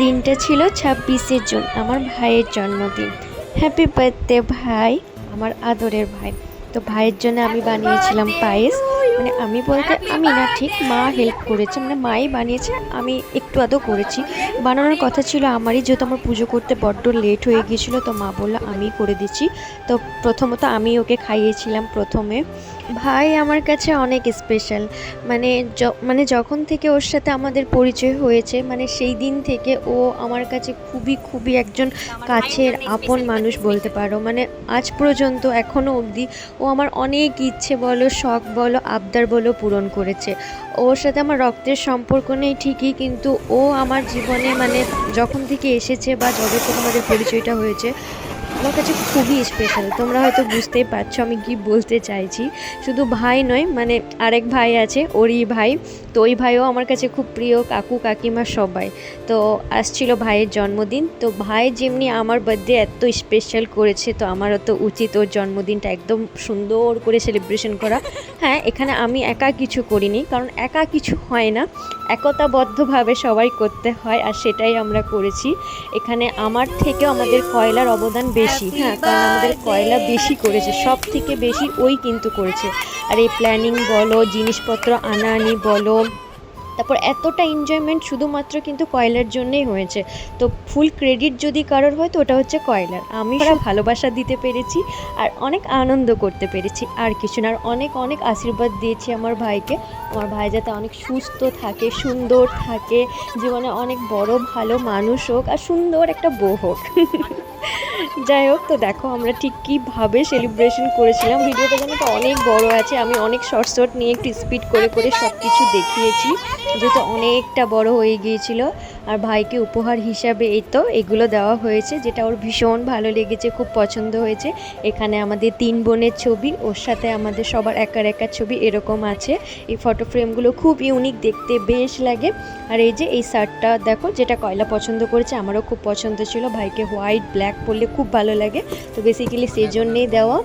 দিনটা ছিল ছাব্বিশে জুন, আমার ভাইয়ের জন্মদিন। হ্যাপি বার্থডে ভাই, আমার আদরের ভাই। তো ভাইয়ের জন্য আমি বানিয়েছিলাম পায়েস। মানে আমি বলতে আমি না, ঠিক মা হেল্প করেছে মানে মাই বানিয়েছে, আমি একটু আধও করেছি। বানানোর কথা ছিল আমারই, যেহেতু আমার পুজো করতে বড্ড লেট হয়ে গিয়েছিল, তো মা বলল আমি করে দিচ্ছি। তো প্রথমত আমি ওকে খাইয়েছিলাম প্রথমে। ভাই আমার কাছে অনেক স্পেশাল মানে মানে যখন থেকে ওর সাথে আমাদের পরিচয় হয়েছে মানে সেই দিন থেকে ও আমার কাছে খুবই খুবই একজন কাছের আপন মানুষ বলতে পারো। মানে আজ পর্যন্ত এখনও অবধি ও আমার অনেক ইচ্ছে বলো শখ বলো আবদার বলো পূরণ করেছে। ওর সাথে আমার রক্তের সম্পর্ক নেই ঠিকই কিন্তু ও আমার জীবনে মানে যখন থেকে এসেছে বা যবে থেকে আমাদের পরিচয়টা হয়েছে আমার কাছে খুবই স্পেশাল তোমরা হয়তো বুঝতেই পারছ আমি কি বলতে চাইছি। শুধু ভাই নয় মানে আরেক ভাই আছে, ওরই ভাই। তো ওই ভাইও আমার কাছে খুব প্রিয়, কাকু, কাকিমা সবাই। তো আসছিল ভাইয়ের জন্মদিন, তো ভাই যেমনি আমার বার্থডে এত স্পেশাল করেছে, তো আমারও তো উচিত ওর জন্মদিনটা একদম সুন্দর করে সেলিব্রেশন করা। হ্যাঁ এখানে আমি একা কিছু করিনি, কারণ একা কিছু হয় না। একতাবদ্ধভাবে সবাই করতে হয়, আর সেটাই আমরা করেছি। এখানে আমার থেকেও আমাদের কয়লার অবদান বেশি। হ্যাঁ কারণ আমাদের কয়লা বেশি করেছে সব থেকে বেশি ওই কিন্তু করেছে। আর এই প্ল্যানিং বলো জিনিসপত্র আনা আনি বলো তারপর এতটা এনজয়মেন্ট শুধুমাত্র কিন্তু কয়লার জন্যই হয়েছে। তো ফুল ক্রেডিট যদি কারোর হয় তো ওটা হচ্ছে কয়লার। আমি ওরা ভালোবাসা দিতে পেরেছি আর অনেক আনন্দ করতে পেরেছি। আর কিছু না আর অনেক অনেক আশীর্বাদ দিয়েছি আমার ভাইকে। আমার ভাই যাতে অনেক সুস্থ থাকে সুন্দর থাকে জীবনে অনেক বড় ভালো মানুষ হোক আর সুন্দর একটা বউ হোক। যাই হোক তো দেখো আমরা ঠিক কীভাবে সেলিব্রেশন করেছিলাম। ভিডিওটা যেন তো অনেক বড় আছে। আমি অনেক শর্ট শর্ট নিয়ে একটু স্পিড করে করে সব কিছু দেখিয়েছি। যেহেতু অনেকটা বড় হয়ে গিয়েছিল। আর ভাইকে উপহার হিসাবে এই তো এগুলো দেওয়া হয়েছে, যেটা ওর ভীষণ ভালো লেগেছে, খুব পছন্দ হয়েছে। এখানে আমাদের তিন বোনের ছবি, ওর সাথে আমাদের সবার একার একার ছবি এরকম আছে। এই ফটো ফ্রেমগুলো খুব ইউনিক দেখতে বেশ লাগে। আর এই যে এই শার্টটা দেখো, যেটা কয়লা পছন্দ করেছে, আমারও খুব পছন্দ ছিল। ভাইকে হোয়াইট ব্ল্যাক পরলে খুব ভালো লাগে। তো বেসিক্যালি সেই জন্যেই দেওয়া।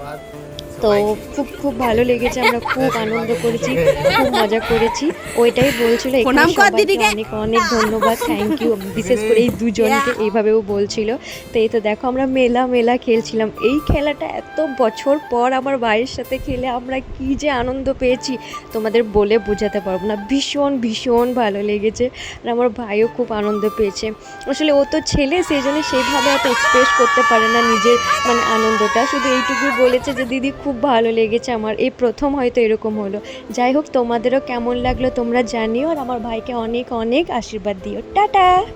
তো খুব খুব ভালো লেগেছে আমরা খুব আনন্দ করেছি খুব মজা করেছি। ওইটাই বলছিল। অনেক অনেক ধন্যবাদ থ্যাংক ইউ বিশেষ করে এই দুজনকে এইভাবেও বলছিল। তো এই তো দেখো আমরা মেলা মেলা খেলছিলাম। এই খেলাটা এত বছর পর আমার ভাইয়ের সাথে খেলে আমরা কি যে আনন্দ পেয়েছি তোমাদের বলে বোঝাতে পারব না। ভীষণ ভীষণ ভালো লেগেছে আর আমার ভাইও খুব আনন্দ পেয়েছে। আসলে ও তো ছেলে সেই জন্য সেইভাবে অত এক্সপ্রেস করতে পারে না নিজের মানে আনন্দটা। শুধু এইটুকু বলেছে যে দিদি খুব ভালো লেগেছে আমার। এই প্রথম হয়তো এরকম হলো। যাই হোক, তোমাদেরও কেমন লাগল তোমরা জানিও আর আমার ভাইকে অনেক অনেক আশীর্বাদ দিও। টাটা!